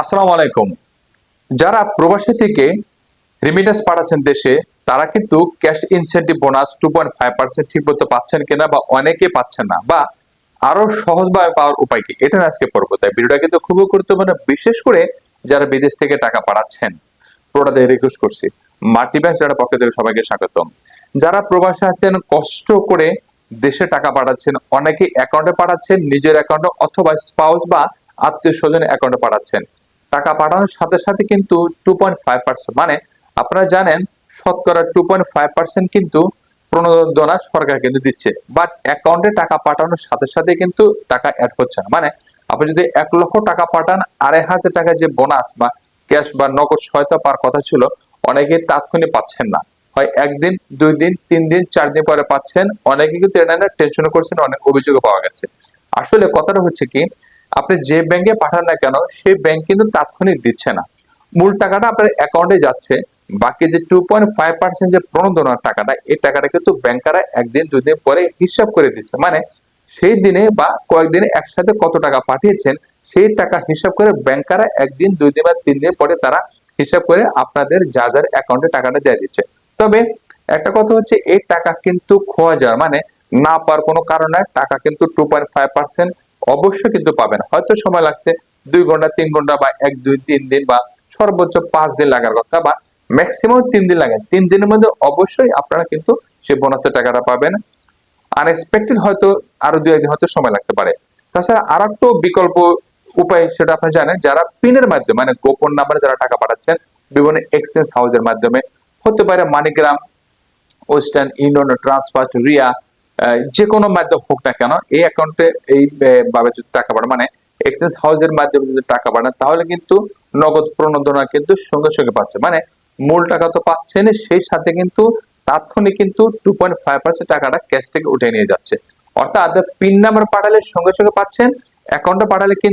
আসসালামু আলাইকুম। যারা প্রবাসী থেকে রেমিটেন্স পাঠাচ্ছেন দেশে, তারা কিন্তু cash incentive bonus two point five percent ঠিক মতো পাচ্ছেন কিনা বা অনেকে পাচ্ছেন না বা আরও সহজভাবে পাওয়ার উপায় কি, এটা আজকে পড়ব। তাই ভিডিওটা কিন্তু খুবই গুরুত্বপূর্ণ, বিশেষ করে যারা বিদেশ থেকে টাকা পাঠাচ্ছেন। পুরোটা দিয়ে রিকোয়েস্ট করছি। মাল্টি ব্যাংক যারা পক্ষ থেকে সবাইকে স্বাগতম। যারা প্রবাসে আছেন, কষ্ট করে দেশে টাকা পাঠাচ্ছেন, অনেকে অ্যাকাউন্টে পাঠাচ্ছেন, নিজের অ্যাকাউন্টে অথবা স্পাউস বা আত্মীয় স্বজন অ্যাকাউন্টে পাঠাচ্ছেন। টাকা পাঠানোর সাথে সাথে কিন্তু টু মানে আপনারা জানেন শতকরা টু কিন্তু প্রণোদনা সরকার কিন্তু দিচ্ছে। বাট অ্যাকাউন্টে টাকা পাঠানোর সাথে সাথে কিন্তু টাকা অ্যাড হচ্ছে না। মানে আপনি যদি এক লক্ষ টাকা পাঠান, আড়াই হাজার টাকা যে বোনাস বা ক্যাশ বা নগদ সহায়তা পাওয়ার কথা ছিল, অনেকে তাৎক্ষণিক পাচ্ছেন না। হয় একদিন, দুই দিন, তিন দিন, চার দিন পরে পাচ্ছেন। অনেকে কিন্তু এটা টেনশন করছেন, অনেক অভিযোগ পাওয়া গেছে। আসলে কথাটা হচ্ছে কি আপনি যে ব্যাংকে পাঠান না কেন, সেই ব্যাংক কিন্তু তাৎক্ষণিক দিচ্ছে না। মূল টাকাটা আপনার অ্যাকাউন্টে যাচ্ছে, বাকি যে টু পয়েন্ট ফাইভ পার্সেন্ট যে প্রণোদনার টাকাটা, এই টাকাটা কিন্তু ব্যাংকাররা একদিন দুই দিন পরে হিসাব করে দিচ্ছে। মানে সেই দিনে বা কয়েকদিনে একসাথে কত টাকা পাঠিয়েছেন, সেই টাকা হিসাব করে ব্যাংকাররা একদিন দুই দিন বা তিন দিন পরে তারা হিসাব করে আপনাদের যা যার অ্যাকাউন্টে টাকাটা দিয়ে দিচ্ছে। তবে একটা কথা হচ্ছে, এই টাকা কিন্তু খোয়া যায়। মানে না পাওয়ার কোনো কারণে টাকা কিন্তু টু পয়েন্ট ফাইভ পার্সেন্ট অবশ্যই কিন্তু পাবেন। হয়তো সময় লাগছে দুই ঘণ্টা, তিন ঘণ্টা বা এক, দুই, তিন দিন বা সর্বোচ্চ পাঁচ দিন লাগার কথা বা ম্যাক্সিমাম তিন দিন লাগে। তিন দিনের মধ্যে অবশ্যই আপনারা কিন্তু সেই বোনাসের টাকাটা পাবেন। আনএক্সপেক্টেড হয়তো আরও দুই, একদিন হয়তো সময় লাগতে পারে। তাছাড়া আর একটু বিকল্প উপায় সেটা আপনি জানেন, যারা পিনের মাধ্যমে মানে গোপন নাম্বারে যারা টাকা পাঠাচ্ছেন, বিভিন্ন এক্সচেঞ্জ হাউসের মাধ্যমে, হতে পারে MoneyGram Western Union Transfast Ria যে কোনো মাধ্যম হোক না কেন, এই অ্যাকাউন্টে এই ভাবে যদি টাকা পাঠান মানে এক্সচেঞ্জ হাউসের মাধ্যমে যদি টাকা পাঠান তাহলে কিন্তু নগদ প্রণোদনা কিন্তু সঙ্গে সঙ্গে পাচ্ছে। মানে মূল টাকা তো পাচ্ছেন সেই সাথে কিন্তু তাৎক্ষণিক কিন্তু টু পয়েন্ট ফাইভ পার্সেন্ট টাকাটা ক্যাশ থেকে উঠে নিয়ে যাচ্ছে। অর্থাৎ পিন নাম্বার পাঠালে সঙ্গে সঙ্গে পাচ্ছেন অ্যাকাউন্টে পাঠালে কিন্তু